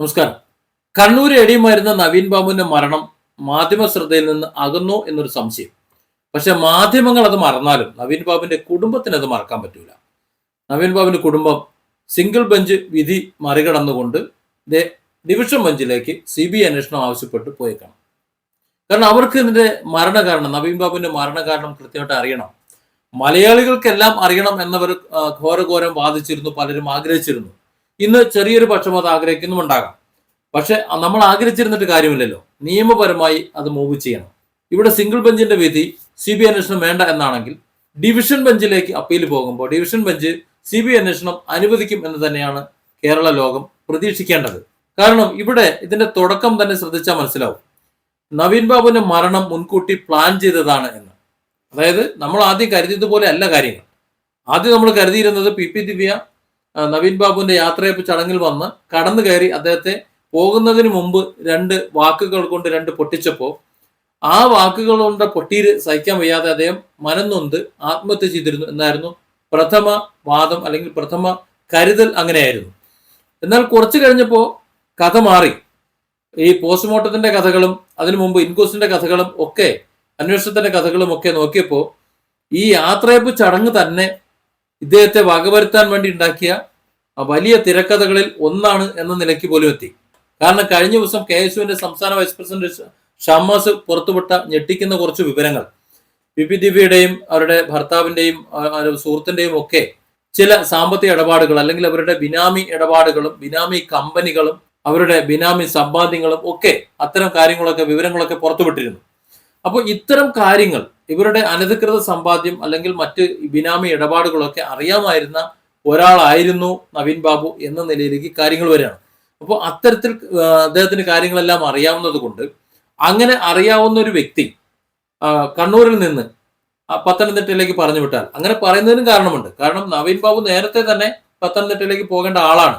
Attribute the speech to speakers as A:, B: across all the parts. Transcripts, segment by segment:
A: നമസ്കാരം. കണ്ണൂർ എടിയുമായിരുന്ന നവീൻ ബാബുവിന്റെ മരണം മാധ്യമ ശ്രദ്ധയിൽ നിന്ന് അകന്നു എന്നൊരു സംശയം. പക്ഷെ മാധ്യമങ്ങൾ അത് മറന്നാലും നവീൻ ബാബുവിന്റെ കുടുംബത്തിന് അത് മറക്കാൻ പറ്റൂല. നവീൻ ബാബുവിന്റെ കുടുംബം സിംഗിൾ ബെഞ്ച് വിധി മറികടന്നുകൊണ്ട് ഡിവിഷൻ ബെഞ്ചിലേക്ക് സി ബി അന്വേഷണം ആവശ്യപ്പെട്ട് പോയേക്കണം. കാരണം അവർക്ക് ഇതിന്റെ മരണകാരണം നവീൻ ബാബുവിന്റെ മരണകാരണം കൃത്യമായിട്ട് അറിയണം. മലയാളികൾക്കെല്ലാം അറിയണം എന്നവർ ഘോരഘോരം വാദിച്ചിരുന്നു പലരും ആഗ്രഹിച്ചിരുന്നു. ഇന്ന് ചെറിയൊരു പക്ഷം അത് ആഗ്രഹിക്കുന്നുമുണ്ടാകാം. പക്ഷെ നമ്മൾ ആഗ്രഹിച്ചിരുന്നിട്ട് കാര്യമില്ലല്ലോ. നിയമപരമായി അത് മൂവ് ചെയ്യണം. ഇവിടെ സിംഗിൾ ബെഞ്ചിന്റെ വിധി സി ബി അന്വേഷണം വേണ്ട എന്നാണെങ്കിൽ ഡിവിഷൻ ബെഞ്ചിലേക്ക് അപ്പീൽ പോകുമ്പോൾ ഡിവിഷൻ ബെഞ്ച് സി ബി അന്വേഷണം അനുവദിക്കും എന്ന് തന്നെയാണ് കേരള ലോകം പ്രതീക്ഷിക്കേണ്ടത്. കാരണം ഇവിടെ ഇതിന്റെ തുടക്കം തന്നെ ശ്രദ്ധിച്ചാൽ മനസ്സിലാവും. നവീൻ ബാബുവിന്റെ മരണം മുൻകൂട്ടി പ്ലാൻ ചെയ്തതാണ് എന്ന്. അതായത് നമ്മൾ ആദ്യം കരുതിയതുപോലെ അല്ല കാര്യങ്ങൾ. ആദ്യം നമ്മൾ കരുതിയിരുന്നത് പി പി ദിവ്യ നവീൻ ബാബുവിന്റെ യാത്രയപ്പ് ചടങ്ങിൽ വന്ന് കടന്നു കയറി അദ്ദേഹത്തെ പോകുന്നതിന് മുമ്പ് രണ്ട് വാക്കുകൾ കൊണ്ട് രണ്ട് പൊട്ടിച്ചപ്പോൾ ആ വാക്കുകൾ കൊണ്ട് പൊട്ടിയിൽ സഹിക്കാൻ വയ്യാതെ അദ്ദേഹം മനന്നൊന്ത് ആത്മഹത്യ ചെയ്തിരുന്നു എന്നായിരുന്നു പ്രഥമ വാദം അല്ലെങ്കിൽ പ്രഥമ കരുതൽ അങ്ങനെയായിരുന്നു. എന്നാൽ കുറച്ചു കഴിഞ്ഞപ്പോൾ കഥ മാറി. ഈ പോസ്റ്റ്മോർട്ടത്തിന്റെ കഥകളും അതിനു മുമ്പ് ഇൻക്വസ്റ്റിന്റെ കഥകളും ഒക്കെ അന്വേഷണത്തിന്റെ കഥകളും ഒക്കെ നോക്കിയപ്പോൾ ഈ യാത്രയപ്പ് ചടങ്ങ് തന്നെ ഇദ്ദേഹത്തെ വകവരുത്താൻ വേണ്ടി ഉണ്ടാക്കിയ വലിയ തിരക്കഥകളിൽ ഒന്നാണ് എന്ന നിലയ്ക്ക് പോലും എത്തി. കാരണം കഴിഞ്ഞ ദിവസം കെ എസ് യുവിന്റെ സംസ്ഥാന വൈസ് പ്രസിഡന്റ് ഷമ്മാസ് പുറത്തുവിട്ട ഞെട്ടിക്കുന്ന കുറച്ച് വിവരങ്ങൾ. പി ദിവ്യയുടെയും അവരുടെ ഭർത്താവിന്റെയും സുഹൃത്തിന്റെയും ഒക്കെ ചില സാമ്പത്തിക ഇടപാടുകൾ അല്ലെങ്കിൽ അവരുടെ ബിനാമി ഇടപാടുകളും ബിനാമി കമ്പനികളും അവരുടെ ബിനാമി സമ്പാദ്യങ്ങളും ഒക്കെ അത്തരം കാര്യങ്ങളൊക്കെ വിവരങ്ങളൊക്കെ പുറത്തുവിട്ടിരുന്നു. അപ്പോൾ ഇത്തരം കാര്യങ്ങൾ ഇവരുടെ അനധികൃത സമ്പാദ്യം അല്ലെങ്കിൽ മറ്റ് ബിനാമി ഇടപാടുകളൊക്കെ അറിയാമായിരുന്ന ഒരാളായിരുന്നു നവീൻ ബാബു എന്ന നിലയിലേക്ക് കാര്യങ്ങൾ വരികയാണ്. അപ്പോൾ അത്തരത്തിൽ അദ്ദേഹത്തിന് കാര്യങ്ങളെല്ലാം അറിയാവുന്നത് കൊണ്ട് അങ്ങനെ അറിയാവുന്ന ഒരു വ്യക്തി കണ്ണൂരിൽ നിന്ന് പത്തനംതിട്ടയിലേക്ക് പറഞ്ഞു വിട്ടാൽ അങ്ങനെ പറയുന്നതിനും കാരണമുണ്ട്. കാരണം നവീൻ ബാബു നേരത്തെ തന്നെ പത്തനംതിട്ടയിലേക്ക് പോകേണ്ട ആളാണ്.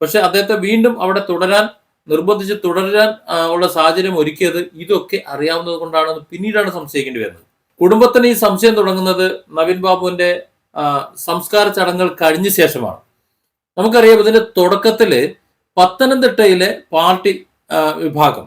A: പക്ഷെ അദ്ദേഹത്തെ വീണ്ടും അവിടെ തുടരാൻ നിർബന്ധിച്ച് തുടരാൻ ഉള്ള സാഹചര്യം ഒരുക്കിയത് ഇതൊക്കെ അറിയാവുന്നത് കൊണ്ടാണെന്ന് പിന്നീടാണ് സംശയിക്കേണ്ടി വരുന്നത്. കുടുംബത്തിന് ഈ സംശയം തുടങ്ങുന്നത് നവീൻ ബാബുവിന്റെ സംസ്കാര ചടങ്ങുകൾ കഴിഞ്ഞ ശേഷമാണ്. നമുക്കറിയാം ഇതിന്റെ തുടക്കത്തിൽ പത്തനംതിട്ടയിലെ പാർട്ടി വിഭാഗം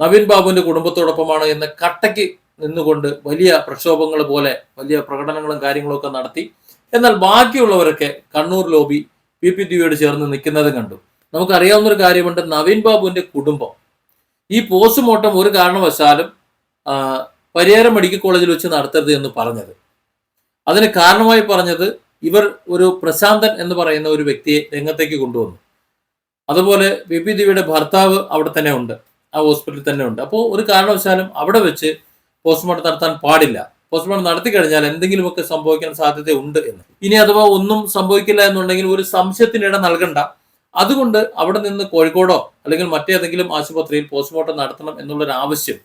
A: നവീൻ ബാബുവിന്റെ കുടുംബത്തോടൊപ്പമാണ് എന്ന് കട്ടയ്ക്ക് നിന്നുകൊണ്ട് വലിയ പ്രക്ഷോഭങ്ങൾ പോലെ വലിയ പ്രകടനങ്ങളും കാര്യങ്ങളും ഒക്കെ നടത്തി. എന്നാൽ ബാക്കിയുള്ളവരൊക്കെ കണ്ണൂർ ലോബി പി പി ടിവിയോട് ചേർന്ന് നിൽക്കുന്നതും കണ്ടു. നമുക്കറിയാവുന്ന ഒരു കാര്യമുണ്ട് നവീൻ ബാബുവിന്റെ കുടുംബം. ഈ പോസ്റ്റ്മോർട്ടം ഒരു കാരണവശാലും പരിയാരം മെഡിക്കൽ കോളേജിൽ വെച്ച് നടത്തരുത് എന്ന് പറഞ്ഞത്. അതിന് കാരണമായി പറഞ്ഞത് ഇവർ ഒരു പ്രശാന്തൻ എന്ന് പറയുന്ന ഒരു വ്യക്തിയെ രംഗത്തേക്ക് കൊണ്ടുവന്നു. അതുപോലെ ബി പി ദേവിയുടെ ഭർത്താവ് അവിടെ തന്നെ ഉണ്ട്. ആ ഹോസ്പിറ്റലിൽ തന്നെ ഉണ്ട്. അപ്പോൾ ഒരു കാരണവശാലും അവിടെ വെച്ച് പോസ്റ്റ്മോർട്ടം നടത്താൻ പാടില്ല. പോസ്റ്റ്മോർട്ടം നടത്തി കഴിഞ്ഞാൽ എന്തെങ്കിലുമൊക്കെ സംഭവിക്കാൻ സാധ്യത ഉണ്ട് എന്ന്. ഇനി അഥവാ ഒന്നും സംഭവിക്കില്ല എന്നുണ്ടെങ്കിൽ ഒരു സംശയത്തിനിട നൽകണ്ട. അതുകൊണ്ട് അവിടെ നിന്ന് കോഴിക്കോടോ അല്ലെങ്കിൽ മറ്റേതെങ്കിലും ആശുപത്രിയിൽ പോസ്റ്റ്മോർട്ടം നടത്തണം എന്നുള്ളൊരു ആവശ്യം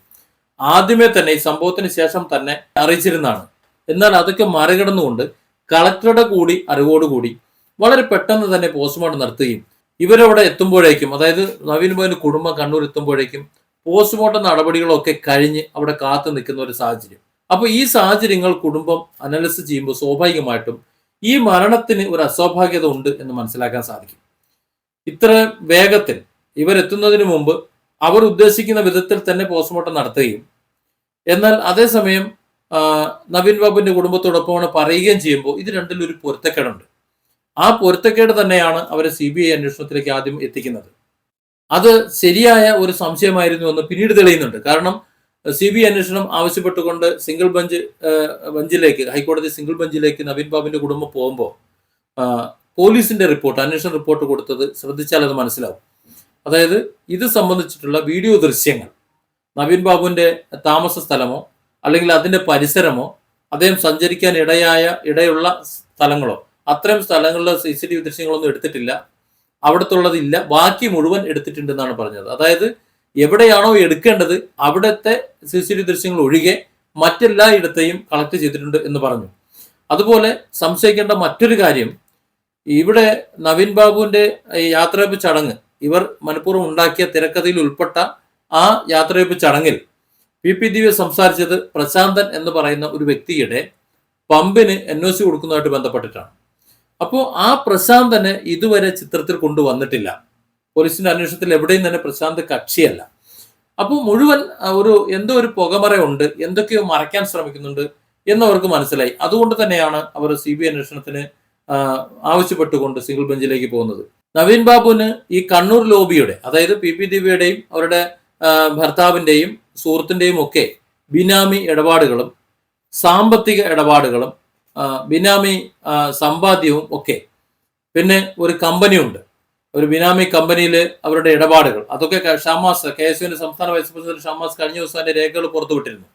A: ആദ്യമേ തന്നെ ഈ സംഭവത്തിന് ശേഷം തന്നെ അറിയിച്ചിരുന്നതാണ്. എന്നാൽ അതൊക്കെ മറികടന്നുകൊണ്ട് കളക്ടറുടെ കൂടി അറിവോടുകൂടി വളരെ പെട്ടെന്ന് തന്നെ പോസ്റ്റ്മോർട്ടം നടത്തുകയും ഇവരവിടെ എത്തുമ്പോഴേക്കും അതായത് നവീൻ ബാബുവിന്റെ കുടുംബം കണ്ണൂർ എത്തുമ്പോഴേക്കും പോസ്റ്റ്മോർട്ടം നടപടികളൊക്കെ കഴിഞ്ഞ് അവിടെ കാത്തു നിൽക്കുന്ന ഒരു സാഹചര്യം. അപ്പോൾ ഈ സാഹചര്യങ്ങൾ കുടുംബം അനലിസ് ചെയ്യുമ്പോൾ സ്വാഭാവികമായിട്ടും ഈ മരണത്തിന് ഒരു അസ്വാഭാവികത ഉണ്ട് എന്ന് മനസ്സിലാക്കാൻ സാധിക്കും. ഇത്ര വേഗത്തിൽ ഇവരെത്തുന്നതിന് മുമ്പ് അവർ ഉദ്ദേശിക്കുന്ന വിധത്തിൽ തന്നെ പോസ്റ്റ്മോർട്ടം നടത്തുകയും എന്നാൽ അതേസമയം നവീൻ ബാബുവിന്റെ കുടുംബത്തോടൊപ്പമാണ് പറയുകയും ചെയ്യുമ്പോൾ ഇത് രണ്ടിലും ഒരു പൊരുത്തക്കേടുണ്ട്. ആ പൊരുത്തക്കേട് തന്നെയാണ് അവരെ സി ബി ഐ അന്വേഷണത്തിലേക്ക് ആദ്യം എത്തിക്കുന്നത്. അത് ശരിയായ ഒരു സംശയമായിരുന്നു എന്ന് പിന്നീട് തെളിയുന്നുണ്ട്. കാരണം സി ബി ഐ അന്വേഷണം ആവശ്യപ്പെട്ടുകൊണ്ട് സിംഗിൾ ബെഞ്ച് ബെഞ്ചിലേക്ക് ഹൈക്കോടതി സിംഗിൾ ബെഞ്ചിലേക്ക് നവീൻ ബാബുവിന്റെ കുടുംബം പോകുമ്പോൾ പോലീസിന്റെ റിപ്പോർട്ട് അന്വേഷണ റിപ്പോർട്ട് കൊടുത്തത് ശ്രദ്ധിച്ചാൽ അത് മനസ്സിലാവും. അതായത് ഇത് സംബന്ധിച്ചിട്ടുള്ള വീഡിയോ ദൃശ്യങ്ങൾ. നവീൻ ബാബുവിന്റെ താമസ സ്ഥലമോ അല്ലെങ്കിൽ അതിന്റെ പരിസരമോ അദ്ദേഹം സഞ്ചരിക്കാൻ ഇടയായ ഇടയുള്ള സ്ഥലങ്ങളോ അത്തരം സ്ഥലങ്ങളിലെ സി സി ടി വി ദൃശ്യങ്ങളൊന്നും എടുത്തിട്ടില്ല. അവിടത്തുള്ളതില്ല. ബാക്കി മുഴുവൻ എടുത്തിട്ടുണ്ടെന്നാണ് പറഞ്ഞത്. അതായത് എവിടെയാണോ എടുക്കേണ്ടത് അവിടുത്തെ സി സി ടി വി ദൃശ്യങ്ങൾ ഒഴികെ മറ്റെല്ലാ ഇടത്തെയും കളക്ട് ചെയ്തിട്ടുണ്ട് എന്ന് പറഞ്ഞു. അതുപോലെ സംശയിക്കേണ്ട മറ്റൊരു കാര്യം ഇവിടെ നവീൻ ബാബുവിന്റെ യാത്ര ചടങ്ങ് ഇവർ മനഃപൂർവം ഉണ്ടാക്കിയ തിരക്കഥയിൽ ഉൾപ്പെട്ട ആ യാത്രയപ്പ് ചടങ്ങിൽ പി പി ദിവ്യ സംസാരിച്ചത് പ്രശാന്തൻ എന്ന് പറയുന്ന ഒരു വ്യക്തിയുടെ പമ്പിന് എൻ ഒ സി കൊടുക്കുന്നതായിട്ട് ബന്ധപ്പെട്ടിട്ടാണ്. അപ്പോൾ ആ പ്രശാന്തനെ ഇതുവരെ ചിത്രത്തിൽ കൊണ്ടുവന്നിട്ടില്ല. പോലീസിന്റെ അന്വേഷണത്തിൽ എവിടെയും തന്നെ പ്രശാന്ത് കക്ഷിയല്ല. അപ്പോൾ മുഴുവൻ ഒരു എന്തോ ഒരു പുകമറയുണ്ട് എന്തൊക്കെയോ മറയ്ക്കാൻ ശ്രമിക്കുന്നുണ്ട് എന്നവർക്ക് മനസ്സിലായി. അതുകൊണ്ട് തന്നെയാണ് അവർ സി ബി അന്വേഷണത്തിന് ആവശ്യപ്പെട്ടുകൊണ്ട് സിംഗിൾ ബെഞ്ചിലേക്ക് പോകുന്നത്. നവീൻ ബാബുവിന് ഈ കണ്ണൂർ ലോബിയുടെ അതായത് പി പി ദിവ്യയുടെയും അവരുടെ ഭർത്താവിന്റെയും സുഹൃത്തിന്റെയും ഒക്കെ ബിനാമി ഇടപാടുകളും സാമ്പത്തിക ഇടപാടുകളും ബിനാമി സമ്പാദ്യവും ഒക്കെ. പിന്നെ ഒരു കമ്പനിയുണ്ട്. ഒരു ബിനാമി കമ്പനിയിൽ അവരുടെ ഇടപാടുകൾ. അതൊക്കെ ഷാമാസ് കെ എസ് യുവിന്റെ സംസ്ഥാന വൈസ് പ്രസിഡന്റ് ഷാമാസ് കഴിഞ്ഞ ദിവസം രേഖകൾ പുറത്തുവിട്ടിരുന്നു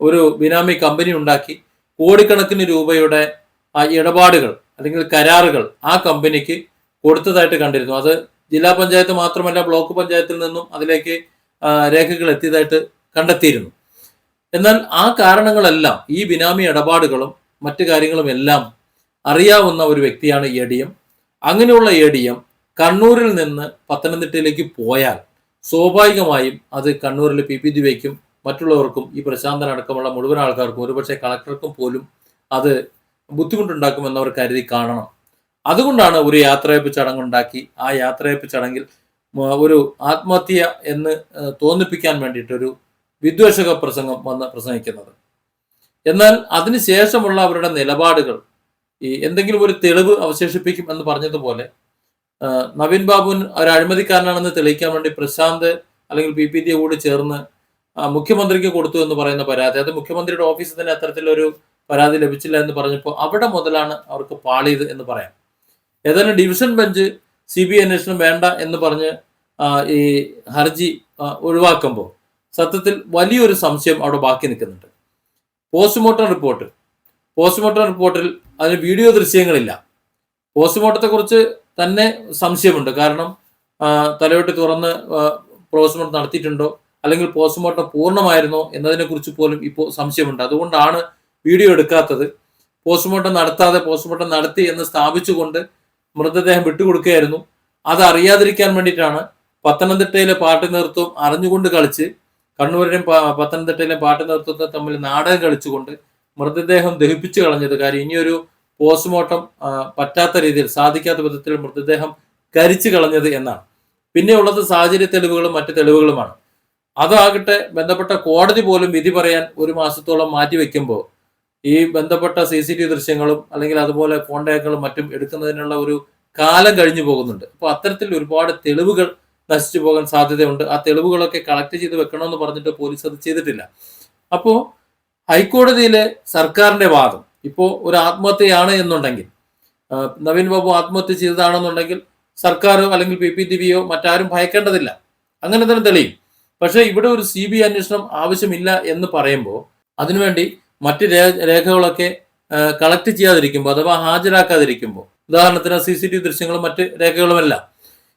A: ഒരു ബിനാമി കമ്പനി ഉണ്ടാക്കി കോടിക്കണക്കിന് രൂപയുടെ ഇടപാടുകൾ അല്ലെങ്കിൽ കരാറുകൾ ആ കമ്പനിക്ക് കൊടുത്തതായിട്ട് കണ്ടിരുന്നു. അത് ജില്ലാ പഞ്ചായത്ത് മാത്രമല്ല ബ്ലോക്ക് പഞ്ചായത്തിൽ നിന്നും അതിലേക്ക് രേഖകൾ എത്തിയതായിട്ട് കണ്ടെത്തിയിരുന്നു. എന്നാൽ ആ കാരണങ്ങളെല്ലാം ഈ ബിനാമി ഇടപാടുകളും മറ്റു കാര്യങ്ങളും എല്ലാം അറിയാവുന്ന ഒരു വ്യക്തിയാണ് എ ഡി എം. അങ്ങനെയുള്ള എ ഡി എം കണ്ണൂരിൽ നിന്ന് പത്തനംതിട്ടയിലേക്ക് പോയാൽ സ്വാഭാവികമായും അത് കണ്ണൂരിലെ പി പി ദിവയ്ക്കും മറ്റുള്ളവർക്കും ഈ പ്രശാന്തൻ അടക്കമുള്ള മുഴുവൻ ആൾക്കാർക്കും ഒരുപക്ഷെ കളക്ടർക്കും പോലും അത് ബുദ്ധിമുട്ടുണ്ടാക്കുമെന്ന് അവർ കരുതി കാണണം. അതുകൊണ്ടാണ് ഒരു യാത്രയപ്പ് ചടങ്ങുണ്ടാക്കി. ആ യാത്രയപ്പ് ചടങ്ങിൽ ഒരു ആത്മഹത്യ എന്ന് തോന്നിപ്പിക്കാൻ വേണ്ടിയിട്ടൊരു വിദ്വേഷക പ്രസംഗം വന്ന് പ്രസംഗിക്കുന്നത്. എന്നാൽ അതിനുശേഷമുള്ള അവരുടെ നിലപാടുകൾ ഈ എന്തെങ്കിലും ഒരു തെളിവ് അവശേഷിപ്പിക്കും എന്ന് പറഞ്ഞതുപോലെ നവീൻ ബാബുൻ ഒരു അഴിമതിക്കാരനാണെന്ന് തെളിയിക്കാൻ വേണ്ടി പ്രശാന്ത് അല്ലെങ്കിൽ പി. പി. ടി കൂടി ചേർന്ന് മുഖ്യമന്ത്രിക്ക് കൊടുത്തു എന്ന് പറയുന്ന പരാതി. അത് മുഖ്യമന്ത്രിയുടെ ഓഫീസിൽ തന്നെ അത്തരത്തിലൊരു പരാതി ലഭിച്ചില്ല എന്ന് പറഞ്ഞപ്പോൾ അവിടെ മുതലാണ് അവർക്ക് പാളിയത് എന്ന് പറയാം. ഏതായാലും division bench C B I അന്വേഷണം വേണ്ട എന്ന് പറഞ്ഞ് ഈ ഹർജി ഒഴിവാക്കുമ്പോൾ സത്യത്തിൽ വലിയൊരു സംശയം അവിടെ ബാക്കി നിൽക്കുന്നുണ്ട്. Postmortem report. പോസ്റ്റ്മോർട്ടം റിപ്പോർട്ടിൽ അതിന് വീഡിയോ ദൃശ്യങ്ങളില്ല. പോസ്റ്റ്മോർട്ടത്തെ കുറിച്ച് തന്നെ സംശയമുണ്ട്. കാരണം തലയോട്ടി തുറന്ന് പോസ്റ്റ്മോർട്ടം നടത്തിയിട്ടുണ്ടോ? അല്ലെങ്കിൽ പോസ്റ്റ്മോർട്ടം പൂർണമായിരുന്നോ? എന്നതിനെക്കുറിച്ച് പോലും ഇപ്പോൾ സംശയമുണ്ട്. അതുകൊണ്ടാണ് വീഡിയോ എടുക്കാത്തത്. പോസ്റ്റ്മോർട്ടം നടത്താതെ പോസ്റ്റ്മോർട്ടം നടത്തി എന്ന് സ്ഥാപിച്ചുകൊണ്ട് മൃതദേഹം വിട്ടുകൊടുക്കുകയായിരുന്നു. അത് അറിയാതിരിക്കാൻ വേണ്ടിയിട്ടാണ് പത്തനംതിട്ടയിലെ പാട്ട് നേതൃത്വം അറിഞ്ഞുകൊണ്ട് കളിച്ച് കണ്ണൂരിലും പത്തനംതിട്ടയിലെ പാട്ട് നേതൃത്വത്തെ തമ്മിൽ നാടകം കളിച്ചുകൊണ്ട് മൃതദേഹം ദഹിപ്പിച്ചു കളഞ്ഞത് കാര്യം ഇനിയൊരു പോസ്റ്റ്മോർട്ടം പറ്റാത്ത രീതിയിൽ സാധിക്കാത്ത വിധത്തിൽ മൃതദേഹം കരിച്ചു കളഞ്ഞത് എന്നാണ്. പിന്നെ ഉള്ളത് സാഹചര്യ തെളിവുകളും മറ്റ് തെളിവുകളുമാണ്. അതാകട്ടെ ബന്ധപ്പെട്ട കോടതി പോലും വിധി പറയാൻ ഒരു മാസത്തോളം മാറ്റിവെക്കുമ്പോൾ ഈ ബന്ധപ്പെട്ട സി സി ടി ദൃശ്യങ്ങളും അല്ലെങ്കിൽ അതുപോലെ കോണ്ടാക്റ്റുകളും മറ്റും എടുക്കുന്നതിനുള്ള ഒരു കാലം കഴിഞ്ഞു പോകുന്നുണ്ട്. അപ്പോൾ അത്തരത്തിൽ ഒരുപാട് തെളിവുകൾ നശിച്ചു പോകാൻ സാധ്യതയുണ്ട്. ആ തെളിവുകളൊക്കെ കളക്ട് ചെയ്ത് വെക്കണമെന്ന് പറഞ്ഞിട്ട് പോലീസ് അത് ചെയ്തിട്ടില്ല. അപ്പോൾ ഹൈക്കോടതിയിലെ സർക്കാരിന്റെ വാദം ഇപ്പോൾ ഒരു ആത്മഹത്യയാണ് എന്നുണ്ടെങ്കിൽ നവീൻ ബാബു ആത്മഹത്യ ചെയ്തതാണെന്നുണ്ടെങ്കിൽ സർക്കാരോ അല്ലെങ്കിൽ പി പി ദിവിയോ മറ്റാരും ഭയക്കേണ്ടതില്ല. അങ്ങനെ തന്നെ തെളിയും. പക്ഷേ ഇവിടെ ഒരു സി ബി അന്വേഷണം ആവശ്യമില്ല എന്ന് പറയുമ്പോൾ അതിനുവേണ്ടി മറ്റ് രേഖകളൊക്കെ കളക്ട് ചെയ്യാതിരിക്കുമ്പോൾ അഥവാ ഹാജരാക്കാതിരിക്കുമ്പോൾ ഉദാഹരണത്തിന് സി സി ടി വി ദൃശ്യങ്ങളും മറ്റ് രേഖകളുമെല്ലാം.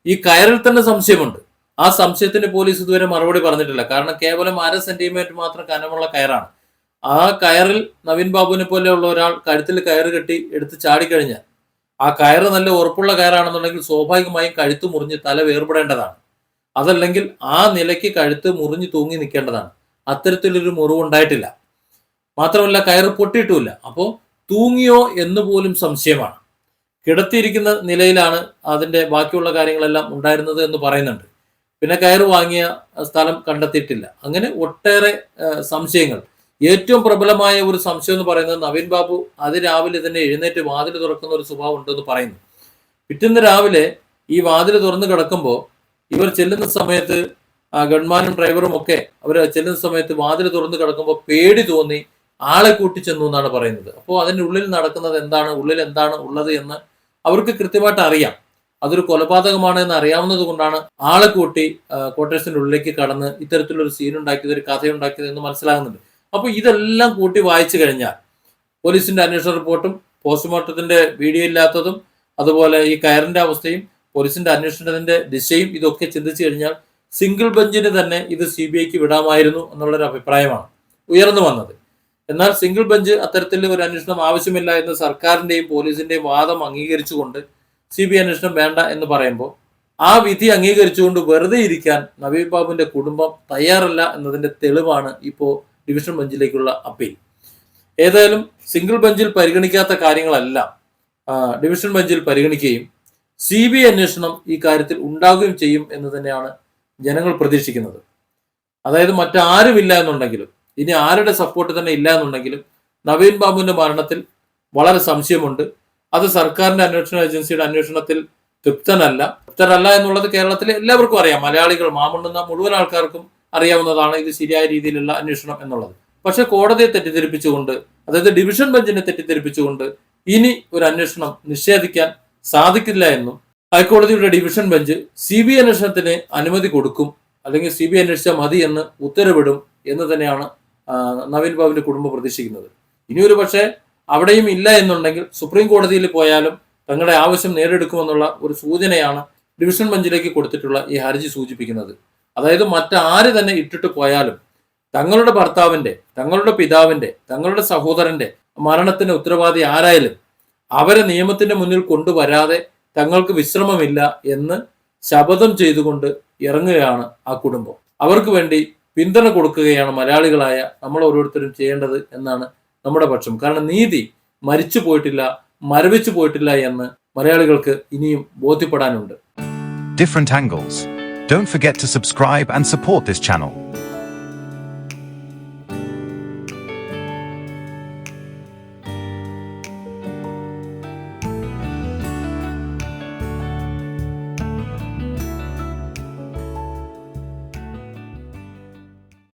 A: ഈ കയറിൽ തന്നെ സംശയമുണ്ട്. ആ സംശയത്തിന് പോലീസ് ഇതുവരെ മറുപടി പറഞ്ഞിട്ടില്ല. കാരണം കേവലം അര സെന്റിമീറ്റർ മാത്രം കനമുള്ള കയറാണ്. ആ കയറിൽ നവീൻ ബാബുവിനെ പോലെയുള്ള ഒരാൾ കഴുത്തിൽ കയറ് കെട്ടി എടുത്ത് ചാടിക്കഴിഞ്ഞാൽ ആ കയറ് നല്ല ഉറപ്പുള്ള കയറാണെന്നുണ്ടെങ്കിൽ സ്വാഭാവികമായും കഴുത്ത് മുറിഞ്ഞ് തല വേർപെടേണ്ടതാണ്. അതല്ലെങ്കിൽ ആ നിലയ്ക്ക് കഴുത്ത് മുറിഞ്ഞ് തൂങ്ങി നിൽക്കേണ്ടതാണ്. അത്തരത്തിലൊരു മുറിവുണ്ടായിട്ടില്ല. മാത്രമല്ല കയറ് പൊട്ടിയിട്ടുമില്ല. അപ്പോൾ തൂങ്ങിയോ എന്ന് പോലും സംശയമാണ്. കിടത്തിയിരിക്കുന്ന നിലയിലാണ് അതിന്റെ ബാക്കിയുള്ള കാര്യങ്ങളെല്ലാം ഉണ്ടായിരുന്നത് എന്ന് പറയുന്നുണ്ട്. പിന്നെ കയറ് വാങ്ങിയ സ്ഥലം കണ്ടെത്തിയിട്ടില്ല. അങ്ങനെ ഒട്ടേറെ സംശയങ്ങൾ. ഏറ്റവും പ്രബലമായ ഒരു സംശയം എന്ന് പറയുന്നത് നവീൻ ബാബു അതിരാവിലെ തന്നെ എഴുന്നേറ്റ് വാതിൽ തുറക്കുന്ന ഒരു സ്വഭാവം ഉണ്ടെന്ന് പറയുന്നു. പിറ്റേന്ന് രാവിലെ ഈ വാതിൽ തുറന്നു കിടക്കുമ്പോൾ ഇവർ ചെല്ലുന്ന സമയത്ത് ഗൺമാനും ഡ്രൈവറും ഒക്കെ അവർ ചെല്ലുന്ന സമയത്ത് വാതിൽ തുറന്നു കിടക്കുമ്പോൾ പേടി തോന്നി ആളെ കൂട്ടിച്ചെന്നു എന്നാണ് പറയുന്നത്. അപ്പോൾ അതിന്റെ ഉള്ളിൽ നടക്കുന്നത് എന്താണ്? ഉള്ളിൽ എന്താണ് ഉള്ളത് എന്ന് അവർക്ക് കൃത്യമായിട്ട് അറിയാം. അതൊരു കൊലപാതകമാണ് എന്ന് അറിയാവുന്നത് കൊണ്ടാണ് ആളെ കൂട്ടി ക്വാർട്ടേഴ്സിന്റെ ഉള്ളിലേക്ക് കടന്ന് ഇത്തരത്തിലൊരു സീൻ ഉണ്ടാക്കിയത് ഒരു കഥ ഉണ്ടാക്കിയത് എന്ന് മനസ്സിലാകുന്നുണ്ട്. അപ്പോൾ ഇതെല്ലാം കൂട്ടി വായിച്ചു കഴിഞ്ഞാൽ പോലീസിന്റെ അന്വേഷണ റിപ്പോർട്ടും പോസ്റ്റ്മോർട്ടത്തിന്റെ വീഡിയോ ഇല്ലാത്തതും അതുപോലെ ഈ കയറിന്റെ അവസ്ഥയും പോലീസിന്റെ അന്വേഷണത്തിന്റെ ദിശയും ഇതൊക്കെ ചിന്തിച്ചു കഴിഞ്ഞാൽ സിംഗിൾ ബെഞ്ചിന് തന്നെ ഇത് സി ബി ഐക്ക് വിടാമായിരുന്നു എന്നുള്ളൊരു അഭിപ്രായമാണ് ഉയർന്നു വന്നത്. എന്നാൽ സിംഗിൾ ബെഞ്ച് അത്തരത്തിൽ ഒരു അന്വേഷണം ആവശ്യമില്ല എന്ന് സർക്കാരിന്റെയും പോലീസിന്റെയും വാദം അംഗീകരിച്ചുകൊണ്ട് സി ബി അന്വേഷണം വേണ്ട എന്ന് പറയുമ്പോൾ ആ വിധി അംഗീകരിച്ചുകൊണ്ട് വെറുതെ ഇരിക്കാൻ നവീൻ ബാബുവിന്റെ കുടുംബം തയ്യാറല്ല എന്നതിന്റെ തെളിവാണ് ഇപ്പോൾ ഡിവിഷൻ ബെഞ്ചിലേക്കുള്ള അപ്പീൽ. ഏതായാലും സിംഗിൾ ബെഞ്ചിൽ പരിഗണിക്കാത്ത കാര്യങ്ങളെല്ലാം ഡിവിഷൻ ബെഞ്ചിൽ പരിഗണിക്കുകയും സി ബി അന്വേഷണം ഈ കാര്യത്തിൽ ഉണ്ടാകുകയും ചെയ്യും എന്ന് തന്നെയാണ് ജനങ്ങൾ പ്രതീക്ഷിക്കുന്നത്. അതായത് മറ്റാരുമില്ല എന്നുണ്ടെങ്കിലും ഇനി ആരുടെ സപ്പോർട്ട് തന്നെ ഇല്ല എന്നുണ്ടെങ്കിലും നവീൻ ബാബുവിന്റെ മരണത്തിൽ വളരെ സംശയമുണ്ട്. അത് സർക്കാരിന്റെ അന്വേഷണ ഏജൻസിയുടെ അന്വേഷണത്തിൽ തൃപ്തനല്ല. തൃപ്തരല്ല എന്നുള്ളത് കേരളത്തിലെ എല്ലാവർക്കും അറിയാം. മലയാളികൾ മാമുണ്ടുന്ന മുഴുവൻ ആൾക്കാർക്കും അറിയാവുന്നതാണ് ഇത് ശരിയായ രീതിയിലുള്ള അന്വേഷണം എന്നുള്ളത്. പക്ഷെ കോടതിയെ തെറ്റിദ്ധരിപ്പിച്ചുകൊണ്ട് അതായത് ഡിവിഷൻ ബെഞ്ചിനെ തെറ്റിദ്ധരിപ്പിച്ചുകൊണ്ട് ഇനി ഒരു അന്വേഷണം നിഷേധിക്കാൻ സാധിക്കില്ല എന്നും ഹൈക്കോടതിയുടെ ഡിവിഷൻ ബെഞ്ച് സി ബി അന്വേഷണത്തിന് അനുമതി കൊടുക്കും അല്ലെങ്കിൽ സി ബി അന്വേഷിച്ചാൽ മതി എന്ന് ഉത്തരവിടും എന്ന് തന്നെയാണ് നവീൻ ബാബുവിന്റെ കുടുംബം പ്രതീക്ഷിക്കുന്നത്. ഇനി ഒരു പക്ഷേ അവിടെയും ഇല്ല എന്നുണ്ടെങ്കിൽ സുപ്രീം കോടതിയിൽ പോയാലും തങ്ങളുടെ ആവശ്യം നേടിയെടുക്കുമെന്നുള്ള ഒരു സൂചനയാണ് ഡിവിഷൻ ബെഞ്ചിലേക്ക് കൊടുത്തിട്ടുള്ള ഈ ഹർജി സൂചിപ്പിക്കുന്നത്. അതായത് മറ്റാര് തന്നെ ഇട്ടിട്ട് പോയാലും തങ്ങളുടെ ഭർത്താവിന്റെ തങ്ങളുടെ പിതാവിന്റെ തങ്ങളുടെ സഹോദരന്റെ മരണത്തിന് ഉത്തരവാദി ആരായാലും അവരെ നിയമത്തിന്റെ മുന്നിൽ കൊണ്ടുവരാതെ തങ്ങൾക്ക് വിശ്രമമില്ല എന്ന് ശപഥം ചെയ്തുകൊണ്ട് ഇറങ്ങുകയാണ് ആ കുടുംബം. അവർക്ക് വേണ്ടി പിന്തുണ കൊടുക്കുകയാണ് മലയാളികളായ നമ്മൾ ഓരോരുത്തരും ചെയ്യേണ്ടത് എന്നാണ് നമ്മുടെ പക്ഷം കാരണം നീതി മരിച്ചു പോയിട്ടില്ല മരവിച്ചു പോയിട്ടില്ല എന്ന് മലയാളികൾക്ക് ഇനിയും ബോധ്യപ്പെടാനുണ്ട്
B: different angles. Don't forget to subscribe and support this channel.